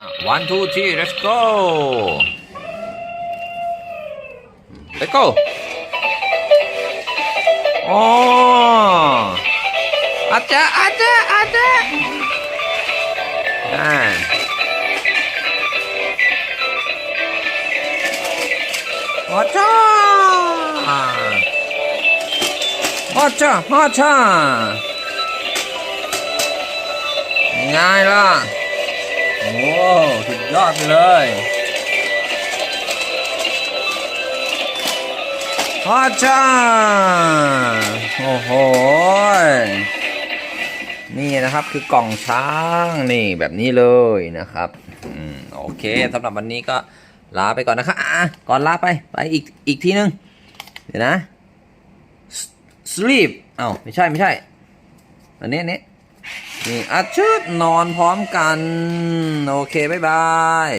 One, two, three, let's go. Let's go. 어. 아자, 아자, 아자. 아. 아자. 아자, 아자. 야, 일로 와. โอ้สุดยอดไปเลยพอจ้าโอ้โห นี่นะครับคือกล่องช้างนี่แบบนี้เลยนะครับอืมโอเคสำหรับวันนี้ก็ลาไปก่อนนะครับอะก่อนลาไปไปอีกอีกทีนึง เดี๋ยวนะ S- sleep เอ้าไม่ใช่ไม่ใช่ อันนี้อันนี้ นี่อาชืดนอนพร้อมกัน โอเค บ๊ายบาย